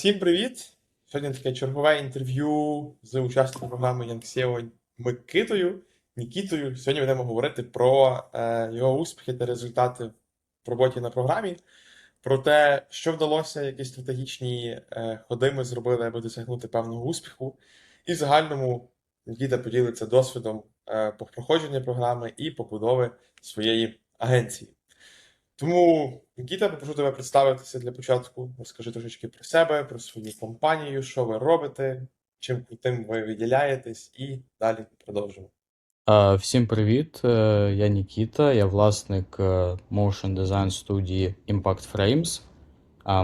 Всім привіт! Сьогодні таке чергове інтерв'ю з учасником програми Янксєво Микитою Нікітою. Сьогодні будемо говорити про е, його успіхи та результати в роботі на програмі, про те, що вдалося, які стратегічні е, ходи ми зробили, аби досягнути певного успіху. І в загальному Нікіта поділиться досвідом е, по проходженню програми і побудови своєї агенції. Тому, Нікіта, попрошу тебе представитися для початку. Розкажи трошечки про себе, про свою компанію, що ви робите, чим крутим ви виділяєтесь, і далі продовжимо. Всім привіт! Е, Я Нікіта, я власник е, motion design студії Impact Frames.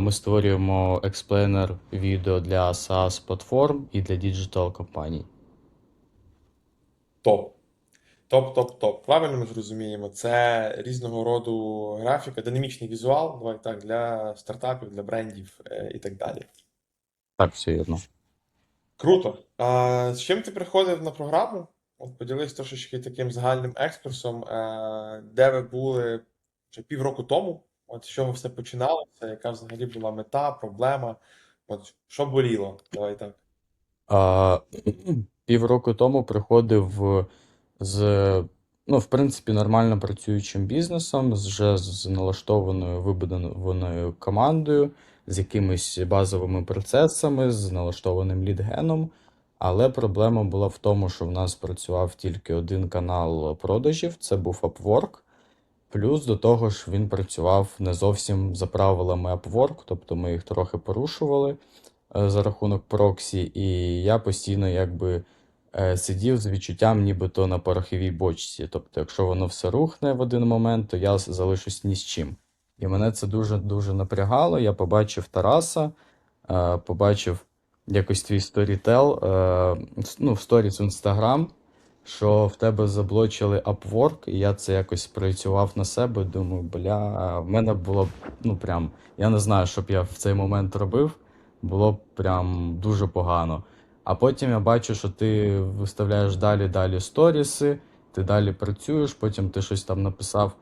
Ми створюємо експлейнер відео для SaaS платформ і для діджитал компаній. Топ. Топ, топ, топ. Правильно ми зрозуміємо, це різного роду графіка, динамічний візуал, давай так, для стартапів, для брендів е, і так далі. Так, все вірно. Круто. А з чим ти приходив на програму? От поділись трошечки таким загальним екскурсом, е, де ви були вже півроку тому, от з чого все починалося, яка взагалі була мета, проблема, от що боліло? Давай так. А, Півроку тому приходив з, ну, в принципі, нормально працюючим бізнесом, вже з налаштованою вибудованою командою, з якимись базовими процесами, з налаштованим лідгеном. Але проблема була в тому, що в нас працював тільки один канал продажів, це був Upwork. Плюс до того ж він працював не зовсім за правилами Upwork, тобто ми їх трохи порушували е, за рахунок проксі, і я постійно якби е, сидів з відчуттям, нібито на пороховій бочці. Тобто, якщо воно все рухне в один момент, то я залишусь ні з чим. І мене це дуже-дуже напрягало. Я побачив Тараса, е, побачив якось твій сторітел, е, ну, в сторіс в Інстаграм, що в тебе заблочили Upwork, і я це якось проєктував на себе. Думаю, бля, в мене було ну прям, я не знаю, що б я в цей момент робив, було прям дуже погано. А потім я бачу, що ти виставляєш далі далі сторіси, ти далі працюєш, потім ти щось там написав.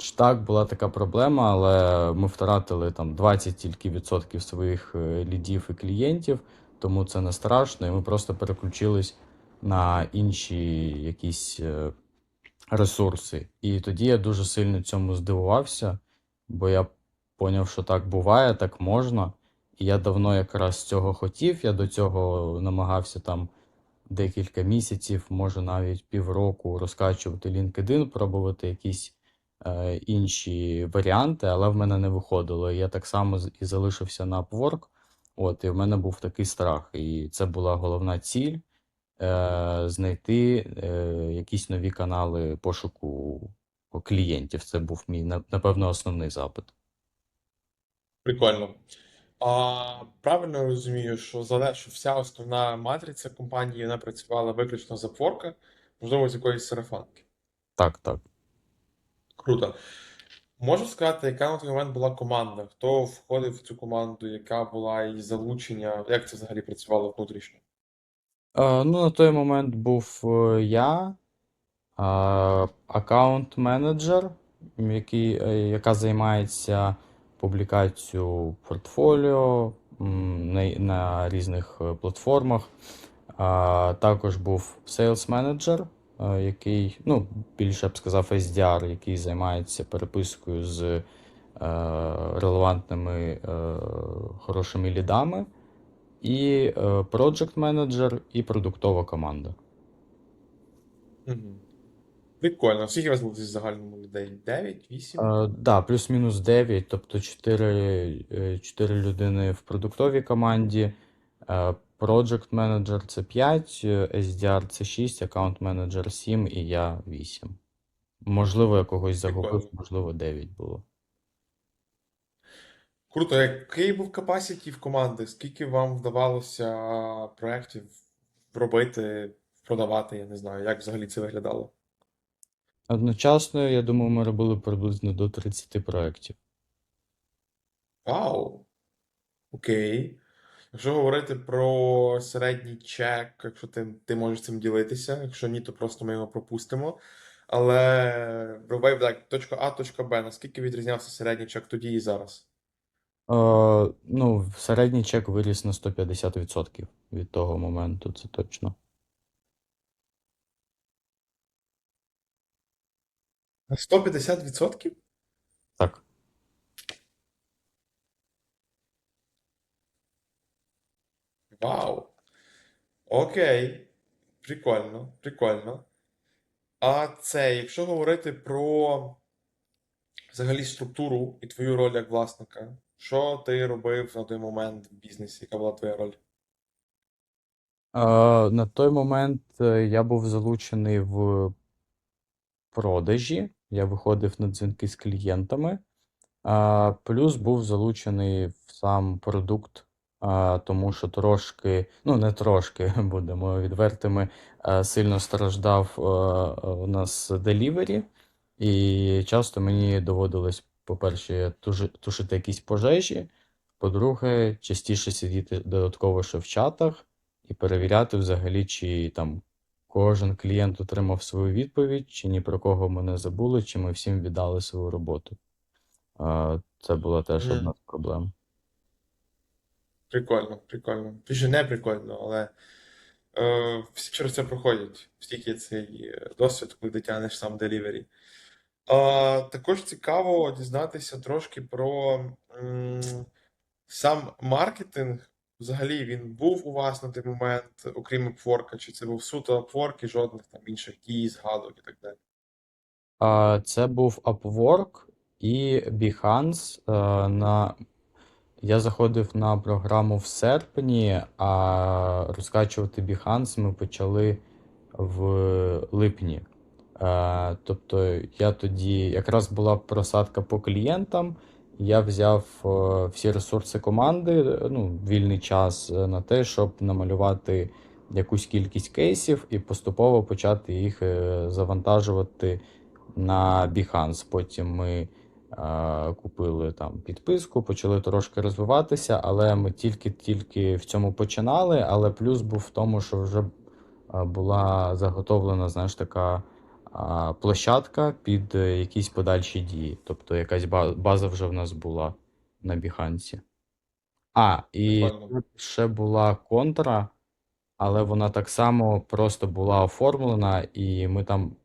Ж Так, була така проблема, але ми втратили там 20 тільки відсотків своїх е, лідів і клієнтів, тому це не страшно, і ми просто переключились на інші якісь е, ресурси. І тоді я дуже сильно цьому здивувався, бо я поняв, що так буває, так можна. Я давно якраз цього хотів. Я до цього намагався там декілька місяців, може навіть півроку розкачувати LinkedIn, пробувати якісь е, інші варіанти, але в мене не виходило. Я так само і залишився на Upwork. От, і в мене був такий страх. І це була головна ціль е, знайти е, якісь нові канали пошуку клієнтів. Це був мій, напевно, основний запит. Прикольно. А правильно я розумію, що зале- що вся основна матриця компанії вона працювала виключно з Upwork, можливо, з якоїсь сарафанки. Так, так. Круто. Можу сказати, яка на той момент була команда? Хто входив в цю команду, яка була її залучення, як це взагалі працювало внутрішньо? Е, ну, на той момент був е, я, аккаунт-менеджер, який, е, яка займається публікацією портфоліо на, на різних е, платформах. А, також був сейлс-менеджер, е, який, ну, більше я б сказав, SDR, який займається перепискою з е, релевантними е, хорошими лідами і е, project менеджер, і продуктова команда. Угу. Прикольно. Скільки у вас було в загальному людей? 9, 8? Е, да, плюс-мінус 9, тобто 4, 4 людини в продуктовій команді, е, project менеджер це 5, е, SDR це 6, аккаунт менеджер 7 і я 8. Можливо, я когось загубив, Прикольно. можливо, 9 було. Круто. Який був capacity в команди? Скільки вам вдавалося проєктів робити, продавати? Я не знаю, як взагалі це виглядало? Одночасно, я думаю, ми робили приблизно до 30 проєктів. Вау! Окей. Якщо говорити про середній чек, якщо ти, ти можеш цим ділитися, якщо ні, то просто ми його пропустимо. Але пробив так, точка А, точка Б, наскільки відрізнявся середній чек тоді і зараз? Е, ну, середній чек виріс на 150% від того моменту, це точно. 150%? Так. Вау. Окей. Прикольно, прикольно. А це, якщо говорити про взагалі структуру і твою роль як власника, що ти робив на той момент в бізнесі? Яка була твоя роль? Е, на той момент е, я був залучений в продажі, я виходив на дзвінки з клієнтами, плюс був залучений в сам продукт, тому що трошки, ну не трошки, будемо відвертими, а, сильно страждав а, у нас делівері, і часто мені доводилось, по-перше, тушити якісь пожежі, по-друге, частіше сидіти додатково ще в чатах і перевіряти взагалі, чи там кожен клієнт отримав свою відповідь, чи ні про кого ми не забули, чи ми всім віддали свою роботу. Це була теж Мгм. одна з проблем. Прикольно, прикольно. Більше не прикольно, але е, всі через це проходять, стільки цей е, досвід, коли ти тягнеш сам делівері. А, також цікаво дізнатися трошки про м, сам маркетинг. Взагалі він був у вас на той момент, окрім Upwork, чи це був суто Upwork і жодних там інших дій, згадок і так далі. А, Це був Upwork і Behance. Е, На... Я заходив на програму в серпні, а розкачувати Behance ми почали в липні. Е, Тобто я тоді якраз була просадка по клієнтам. Я взяв е, всі ресурси команди, ну, вільний час е, на те, щоб намалювати якусь кількість кейсів і поступово почати їх е, завантажувати на Behance. Потім ми е, купили там підписку, почали трошки розвиватися, але ми тільки-тільки в цьому починали. Але плюс був в тому, що вже е, була заготовлена, знаєш, така площадка під е, якісь подальші дії. Тобто якась ба- база вже в нас була на Behance. А, і тут ще була контра, але вона так само просто була оформлена, і ми там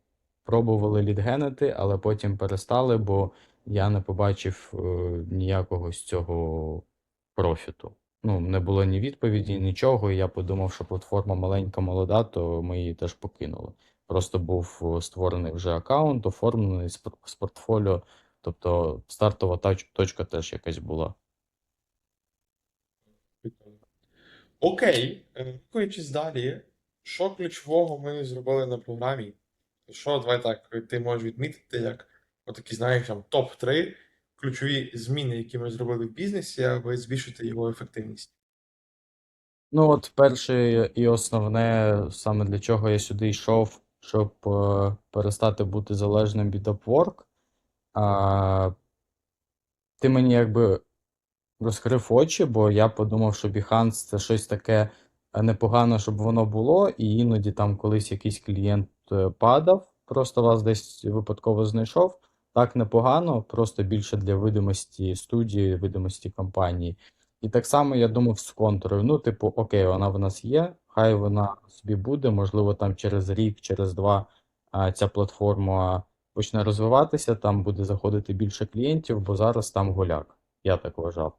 пробували лідгенити, але потім перестали, бо я не побачив е, ніякого з цього профіту. Ну, не було ні відповіді, нічого, і я подумав, що платформа маленька, молода, то ми її теж покинули. Просто був е, створений вже аккаунт, оформлений з портфоліо, тобто стартова точка теж якась була. Окей, е, рухаючись далі, що ключового ми зробили на програмі? Що, давай так, ти можеш відмітити, як отакі, знаєш, там топ-3 ключові зміни, які ми зробили в бізнесі, аби збільшити його ефективність. Ну, от перше і основне, саме для чого я сюди йшов, щоб е, перестати бути залежним від Upwork. А, ти мені якби розкрив очі, бо я подумав, що Behance це щось таке е, непогане, щоб воно було, і іноді там колись якийсь клієнт е, падав, просто вас десь випадково знайшов. Так непогано, просто більше для видимості студії, видимості компанії. І так само я думав з контурою. Ну, типу, окей, вона в нас є, хай вона собі буде, можливо, там через рік, через два ця платформа почне розвиватися, там буде заходити більше клієнтів, бо зараз там голяк. Я так вважав.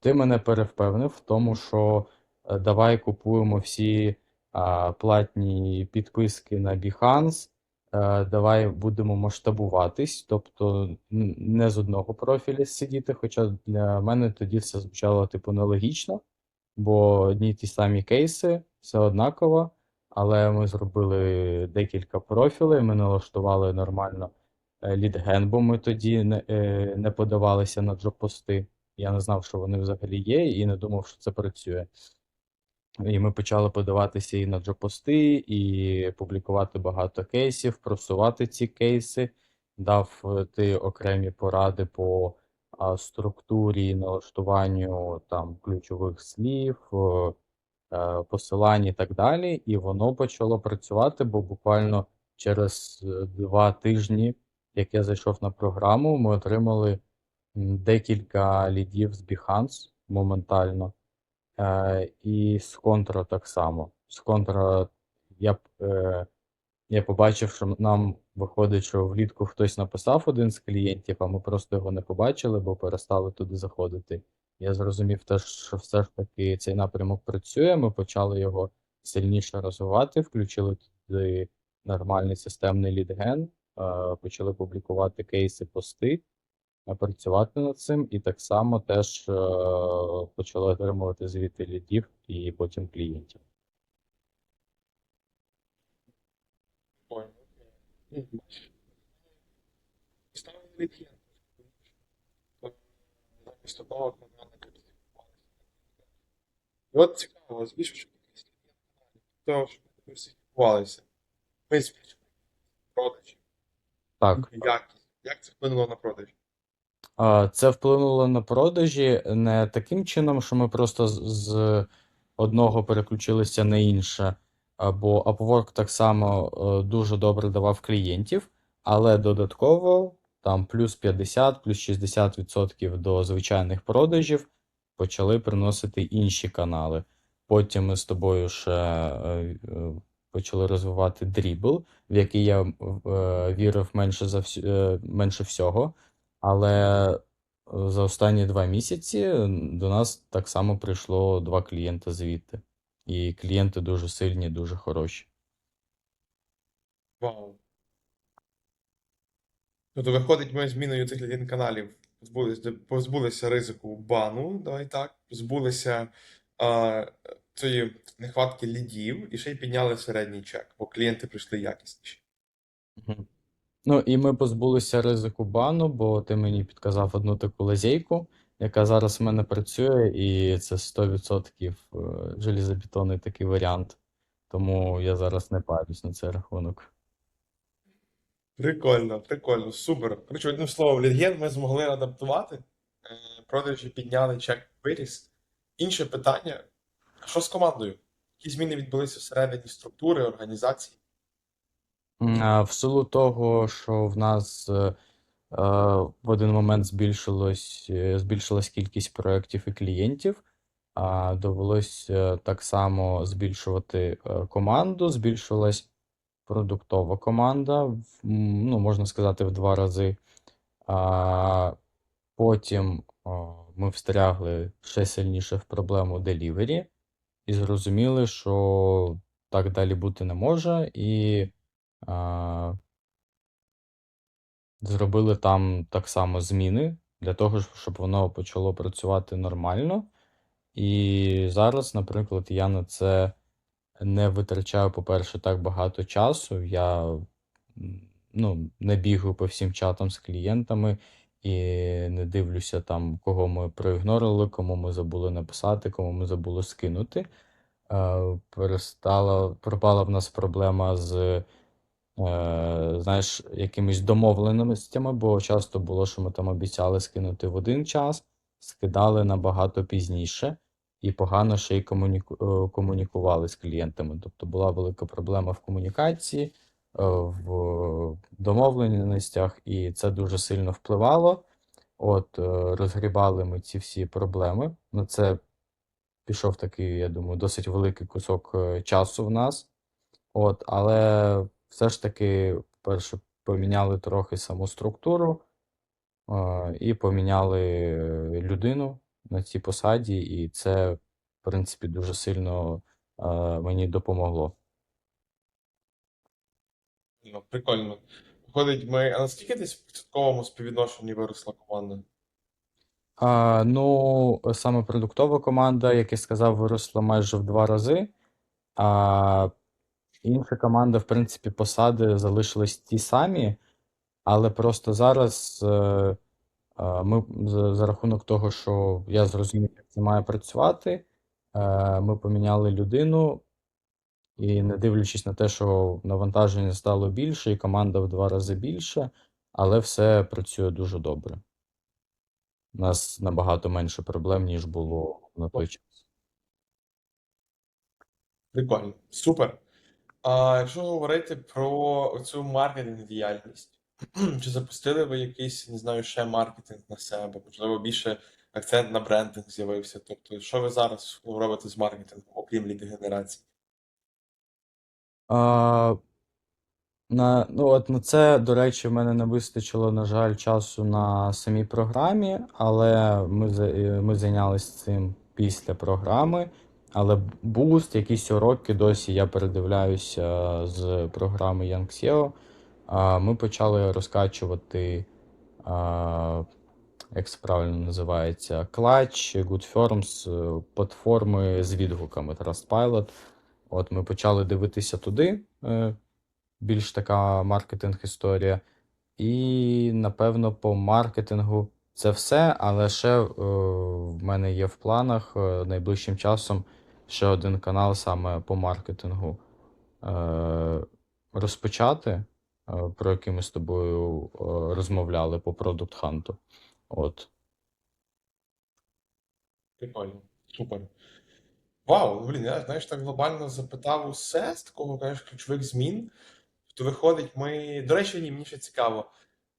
Ти мене перевпевнив в тому, що е, давай купуємо всі платні підписки на Behance, е, давай будемо масштабуватись, тобто не з одного профіля сидіти, хоча для мене тоді все звучало типу нелогічно, бо одні ті самі кейси, все однаково, але ми зробили декілька профілей, ми налаштували нормально лідген, бо ми тоді не, е, не подавалися на джоб-пости. Я не знав, що вони взагалі є, і не думав, що це працює. І ми почали подаватися і на джоб-пости, і публікувати багато кейсів, просувати ці кейси, дав е, ти окремі поради по структурі налаштуванню там ключових слів, е, посилань і так далі. І воно почало працювати, бо буквально через е, два тижні, як я зайшов на програму, ми отримали декілька лідів з Behance моментально. Е, і з Контра так само. З Контра я, е, я побачив, що нам виходить, що влітку хтось написав один з клієнтів, а ми просто його не побачили, бо перестали туди заходити. Я зрозумів теж, що все ж таки цей напрямок працює. Ми почали його сильніше розвивати, включили туди нормальний системний лідген, е, почали публікувати кейси, пости, е, працювати над цим, і так само теж е, почали отримувати звіти лідів і потім клієнтів. Ой, окей. Ну, бачиш. Ставили лідген. Замість одного каналу диверсифікувалися. І от цікаво, збільшивши кількість того, щоб диверсифікувалися, ми збільшили продажі, Так. якість. Як це вплинуло на продажі? Це вплинуло на продажі не таким чином, що ми просто з- одного переключилися на інше, бо Upwork так само е, дуже добре давав клієнтів, але додатково там плюс 50, плюс 60% до звичайних продажів почали приносити інші канали. Потім ми з тобою ще е, е, почали розвивати Dribble, в який я вірив менше за вс- е, менше всього. Але за останні два місяці до нас так само прийшло два клієнти звідти. І клієнти дуже сильні, дуже хороші. Вау. Тобто, виходить, ми зміною цих лідин каналів позбулися, позбулися ризику бану, давай так, позбулися а, цієї нехватки лідів і ще й підняли середній чек, бо клієнти прийшли якісніші. Ну і ми позбулися ризику бану, бо ти мені підказав одну таку лазейку, яка зараз в мене працює, і це 100% е, железобетонний такий варіант. Тому я зараз не парюсь на цей рахунок. Прикольно, прикольно, супер. Коротше, одним словом, лідген ми змогли адаптувати, е, продажі підняли, чек виріс. Інше питання: що з командою? Які зміни відбулися всередині структури, організації? В силу того, що в нас е, в один момент збільшилось, е, збільшилась кількість проєктів і клієнтів, а довелось е, так само збільшувати е, команду, збільшилась продуктова команда, ну, можна сказати, в два рази. А потім ми встрягли ще сильніше в проблему delivery і зрозуміли, що так далі бути не може, і зробили там так само зміни для того, щоб воно почало працювати нормально. І зараз, наприклад, я на це не витрачаю, по-перше, так багато часу. Я ну, не бігаю по всім чатам з клієнтами і не дивлюся там, кого ми проігнорили, кому ми забули написати, кому ми забули скинути. Е, перестала, пропала в нас проблема з, знаєш, якимись домовленостями, бо часто було, що ми там обіцяли скинути в один час, скидали набагато пізніше і погано ще й комуніку- е, комунікували з клієнтами. Тобто була велика проблема в комунікації, е, в домовленостях, і це дуже сильно впливало. От, е, розгрібали ми ці всі проблеми. На це пішов такий, я думаю, досить великий кусок е, часу в нас. От, але все ж таки, перше, поміняли трохи саму структуру е, і поміняли людину на цій посаді, і це, в принципі, дуже сильно е, мені допомогло. Ну, прикольно. Виходить, ми. А наскільки десь в відсотковому співвідношенні виросла команда? А, ну, саме продуктова команда, як я сказав, виросла майже в два рази. А інша команда, в принципі, посади залишились ті самі, але просто зараз е, е, ми за, за рахунок того, що я зрозумів, як це має працювати, е, ми поміняли людину, і не дивлячись на те, що навантаження стало більше, і команда в два рази більше, але все працює дуже добре. У нас набагато менше проблем, ніж було на той час. Прикольно. Супер. А якщо говорити про цю маркетинг діяльність, Чи запустили ви якийсь, не знаю, ще маркетинг на себе? Можливо, більше акцент на брендинг з'явився. Тобто, що ви зараз робите з маркетингом, окрім ліди генерації? А, на, ну, от на це, до речі, в мене не вистачило, на жаль, часу на самій програмі, але ми, ми зайнялися цим після програми. Але буст, якісь уроки досі я передивляюся з програми Young Ми почали розкачувати, як це правильно називається, Clutch, GoodForms, е, платформи з відгуками Trustpilot. От ми почали дивитися туди. е, Більш така маркетинг історія. І, напевно, по маркетингу це все. Але ще е, в мене є в планах найближчим часом ще один канал саме по маркетингу е, розпочати, е, про який ми з тобою е, розмовляли по Product Hunt. От. Прикольно, супер. Вау, блін, я знаєш, так глобально запитав усе з такого, знаєш, ключових змін. То виходить, ми. До речі, ні, мені ще цікаво.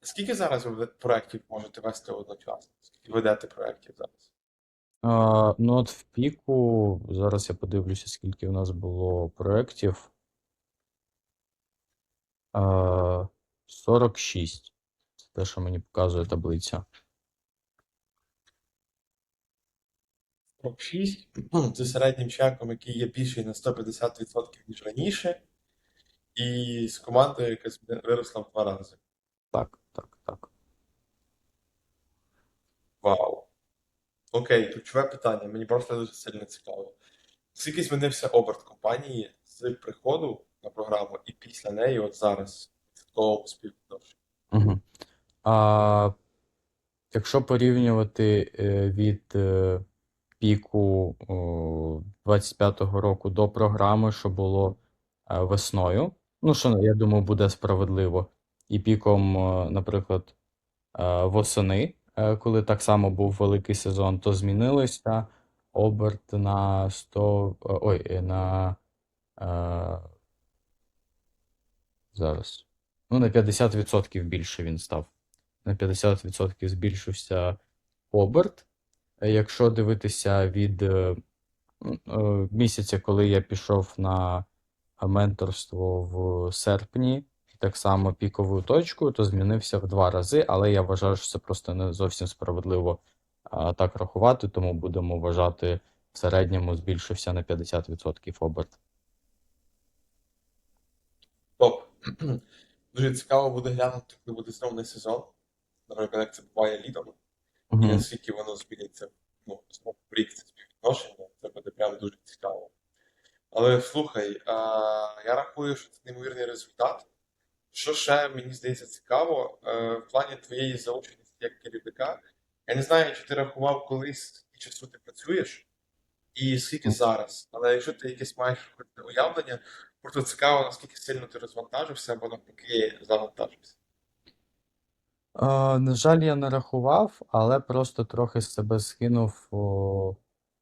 Скільки зараз ви проєктів можете вести одночасно? Скільки ведете проєктів зараз? А, ну, от в піку, зараз я подивлюся, скільки в нас було проєктів. А, 46. Це те, що мені показує таблиця. 46. Це середнім чеком, який є більший на 150% ніж раніше. І з командою, яка виросла в два рази. Так, так, так. Вау. Окей, ключове питання. Мені просто дуже сильно цікаво. Скільки змінився оберт компанії з приходу на програму і після неї, от зараз, в відсотковому співвідношенні? Угу. А, якщо порівнювати е, від е, піку о, 25-го року до програми, що було е, весною, ну, що, я думаю, буде справедливо, і піком, наприклад, восени, коли так само був великий сезон, то змінилося оберт на 100, е, ой, е, на е, зараз. Ну, на 50% більше він став. На 50% збільшився оберт. Е, Якщо дивитися від е, е, місяця, коли я пішов на менторство в серпні, так само піковою точкою, то змінився в два рази, але я вважаю, що це просто не зовсім справедливо а, так рахувати, тому будемо вважати в середньому збільшився на 50% оберт. Топ. Дуже цікаво буде глянути, коли буде знову сезон. Наприклад, як це буває літом, і наскільки воно зміниться ну, знову в рік це співвідношення. Це буде прям дуже цікаво. Але слухай, а, я рахую, що це неймовірний результат. Що ще мені здається цікаво, е, в плані твоєї заученості як керівника. Я не знаю, чи ти рахував колись, скільки часу ти працюєш, і скільки зараз. Але якщо ти якесь маєш уявлення, просто цікаво, наскільки сильно ти розвантажився або навпаки завантажився. Е, на жаль, я не рахував, але просто трохи з себе скинув о,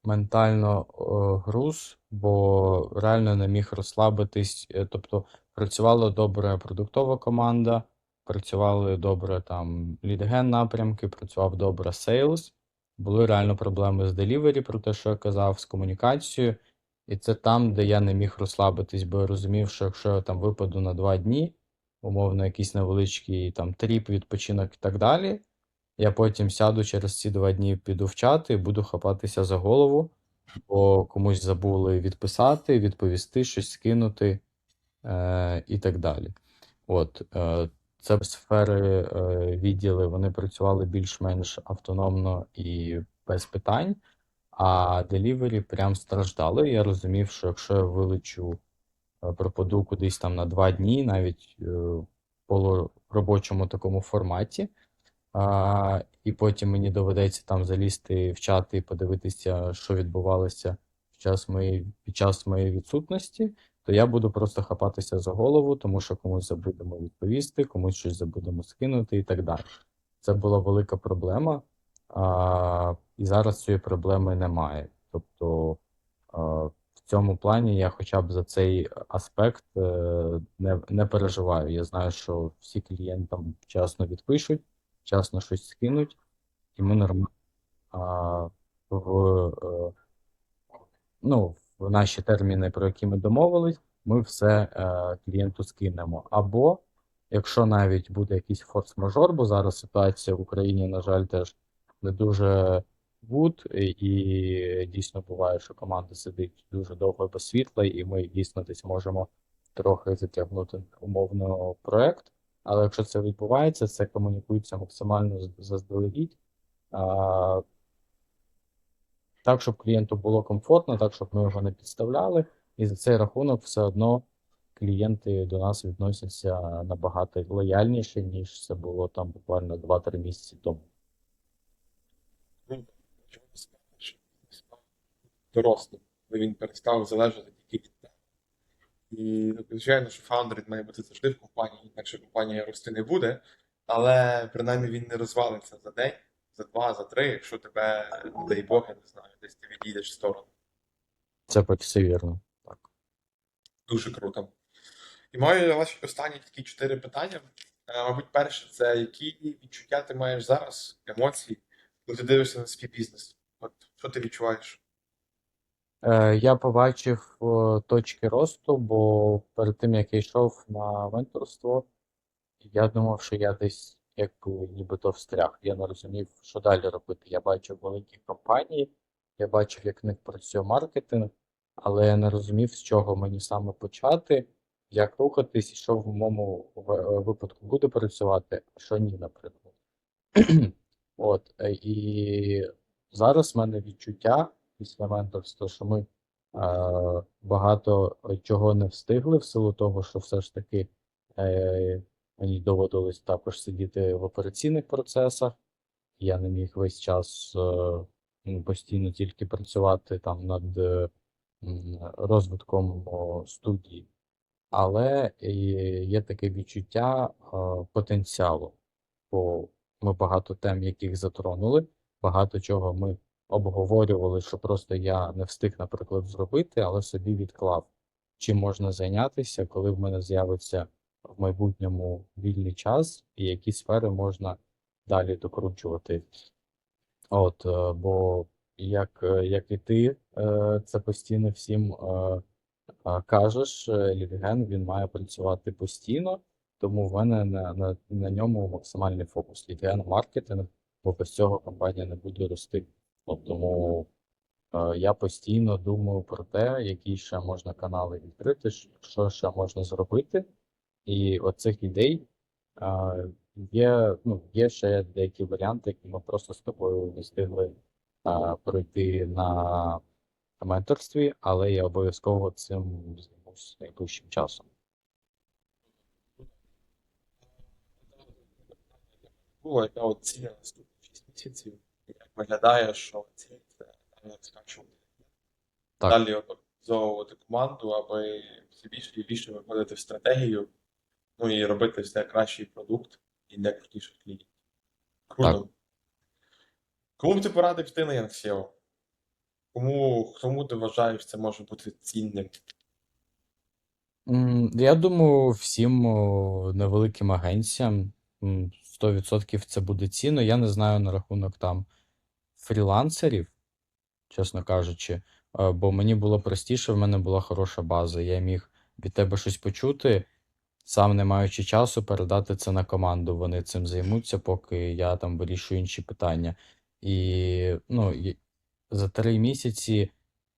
ментально о, груз, бо реально не міг розслабитись. Е, Тобто працювала добре продуктова команда, працювали добре там лідген напрямки, працював добре сейлс. Були реально проблеми з делівері, про те, що я казав, з комунікацією. І це там, де я не міг розслабитись, бо я розумів, що якщо я там випаду на два дні умовно, якийсь невеличкий там тріп, відпочинок і так далі. Я потім сяду через ці два дні, піду в чат і буду хапатися за голову, бо комусь забули відписати, відповісти, щось скинути е, і так далі. От, е, це сфери, е, відділи, вони працювали більш-менш автономно і без питань, а делівері прям страждали. Я розумів, що якщо я вилечу е, пропаду кудись там на два дні, навіть е, в полуробочому такому форматі. А, і потім мені доведеться там залізти в чат і подивитися, що відбувалося під час моєї, під час моєї відсутності, то я буду просто хапатися за голову, тому що комусь забудемо відповісти, комусь щось забудемо скинути і так далі. Це була велика проблема, а, і зараз цієї проблеми немає. Тобто а, в цьому плані я хоча б за цей аспект е, не, не переживаю. Я знаю, що всі клієнтам вчасно відпишуть, вчасно щось скинуть, і ми нормально в, е, ну, в наші терміни, про які ми домовились, ми все е, клієнту скинемо. Або якщо навіть буде якийсь форс-мажор, бо зараз ситуація в Україні, на жаль, теж не дуже гуд, і, дійсно буває, що команда сидить дуже довго без світла, і ми дійсно десь можемо трохи затягнути умовно проект. Але якщо це відбувається, це комунікується максимально заздалегідь. Так, щоб клієнту було комфортно, так, щоб ми його не підставляли. І за цей рахунок все одно клієнти до нас відносяться набагато лояльніше, ніж це було там буквально 2-3 місяці тому. Дорослим, коли він перестав залежати тільки від тебе. І ну, звичайно, що фаундер має бути завжди в компанії, інакше компанія рости не буде, але принаймні він не розвалиться за день, за два, за три, якщо тебе, дай Бог, я не знаю, десь ти відійдеш в сторону. Це по- все вірно. Так. Дуже круто. І маю ваші останні такі чотири питання. Е, Мабуть, перше, це які відчуття ти маєш зараз, емоції, коли ти дивишся на свій бізнес? От що ти відчуваєш? Е, я побачив е, точки росту, бо перед тим як я йшов на менторство, я думав, що я десь як нібито встряг. Я не розумів, що далі робити. Я бачив великі компанії, я бачив, як в них працює маркетинг, але я не розумів, з чого мені саме почати, як рухатись, що в моєму випадку буде працювати, а що ні, наприклад. От, е, і зараз в мене відчуття після менторства, що ми е, багато чого не встигли в силу того, що все ж таки е, мені доводилось також сидіти в операційних процесах. Я не міг весь час е, постійно тільки працювати там над е, розвитком студії. Але є таке відчуття е, потенціалу, бо ми багато тем, яких затронули, багато чого ми обговорювали, що просто я не встиг, наприклад, зробити, але собі відклав. Чим можна зайнятися, коли в мене з'явиться в майбутньому вільний час, і які сфери можна далі докручувати. От, е, бо як, е, як і ти е, це постійно всім кажеш, Літген він має працювати постійно, тому в мене на, на, на ньому максимальний фокус. Літген маркетинг, бо без цього компанія не буде рости. От тому я постійно думаю про те, які ще можна канали відкрити, що ще можна зробити. І оцих ідей е, є, ну, є ще деякі варіанти, які ми просто з тобою не встигли е, пройти на менторстві, але я обов'язково цим займусь найближчим часом. Було, яка от ціль на наступні 6 місяців, як виглядає, що ціль як скачувати. Так. Далі організовувати команду, аби все більше і більше виходити в стратегію, ну і робити все кращий продукт і для крутіших клієнтів. Круто. Кому б ти порадив йти на Янгсео? Кому, кому ти вважаєш, це може бути цінним? Я думаю, всім невеликим агенціям 100% це буде цінно. Я не знаю на рахунок там фрілансерів, чесно кажучи, е, бо мені було простіше, в мене була хороша база. Я міг від тебе щось почути, сам не маючи часу, передати це на команду. Вони цим займуться, поки я там вирішую інші питання. І ну, за три місяці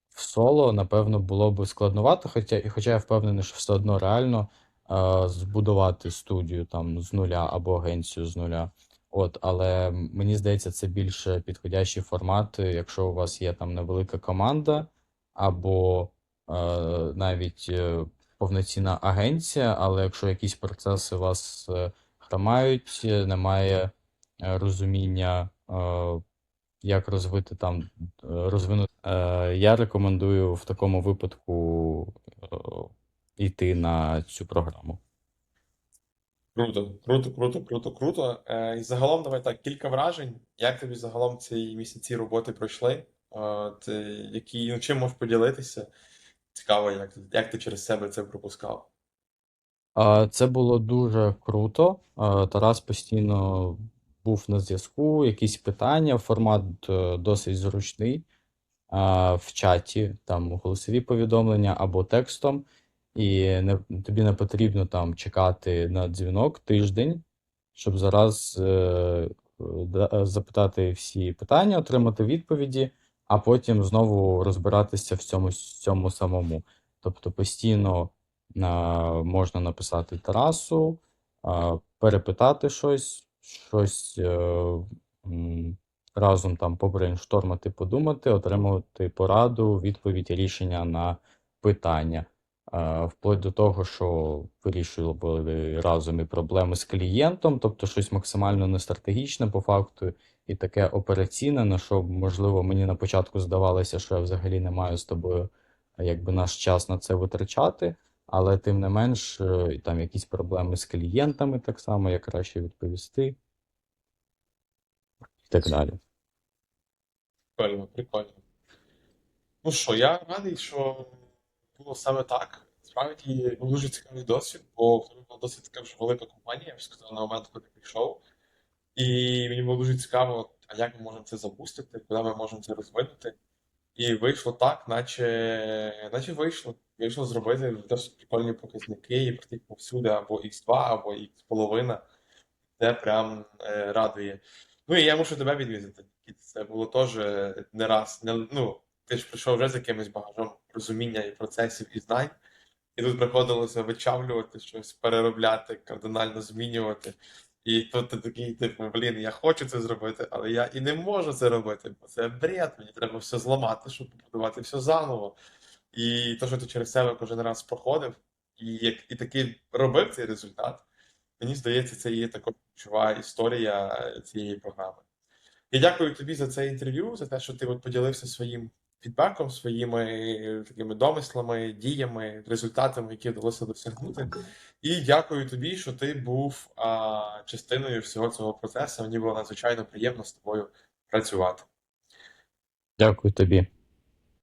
в соло, напевно, було б складновато, хоча, хоча я впевнений, що все одно реально е, збудувати студію там з нуля або агенцію з нуля. От, але мені здається, це більше підходящий формат, якщо у вас є там невелика команда, або е, навіть е, повноцінна агенція, але якщо якісь процеси вас е, хромають, е, немає е, розуміння, як розвити там, розвинути. Я рекомендую в такому випадку йти на цю програму. Круто, круто, круто, круто, круто. Е, і загалом, давай так, кілька вражень. Як тобі загалом ці місяці роботи пройшли? Ти, які, ну, чим можеш поділитися? Цікаво, як, як ти через себе це пропускав. Це було дуже круто. Тарас постійно був на зв'язку, якісь питання, формат е, досить зручний. В чаті там голосові повідомлення або текстом, і не, тобі не потрібно там чекати на дзвінок тиждень, щоб зараз е, е, запитати всі питання, отримати відповіді, а потім знову розбиратися в цьому, цьому самому. Тобто постійно а, можна написати Тарасу, а, перепитати щось, щось а, м, разом там побрейнштормити, подумати, отримувати пораду, відповідь, рішення на питання. Вплоть до того, що вирішували разом і проблеми з клієнтом, тобто щось максимально не стратегічне по факту, і таке операційне, на що, можливо, мені на початку здавалося, що я взагалі не маю з тобою якби наш час на це витрачати, але тим не менш, е, там якісь проблеми з клієнтами так само, як краще відповісти, і так далі. Прикольно, прикольно. Ну що, я радий, що було саме так. Справді був дуже цікавий досвід, бо в тебе була досить така вже велика компанія, я б сказав, на момент, коли прийшов. І мені було дуже цікаво, а як ми можемо це запустити, куди ми можемо це розвинути. І вийшло так, наче, наче вийшло. Вийшло зробити досить прикольні показники і прийти повсюди або X2, або X половина. Це прям е, радує. Ну і я мушу тебе відвідати. Це було теж не раз. Не, ну, ти ж прийшов вже з якимось багажом розуміння і процесів, і знань. І тут приходилося вичавлювати щось, переробляти, кардинально змінювати. І тут ти такий, типу, блін, я хочу це зробити, але я і не можу це робити, бо це бред, мені треба все зламати, щоб побудувати все заново. І те, що ти через себе кожен раз проходив, і, як, і таки робив цей результат, мені здається, це є така ключова історія цієї програми. Я дякую тобі за це інтерв'ю, за те, що ти от поділився своїм фідбеком, своїми такими домислами, діями, результатами, які вдалося досягнути. І дякую тобі, що ти був а, частиною всього цього процесу. Мені було надзвичайно приємно з тобою працювати. Дякую тобі.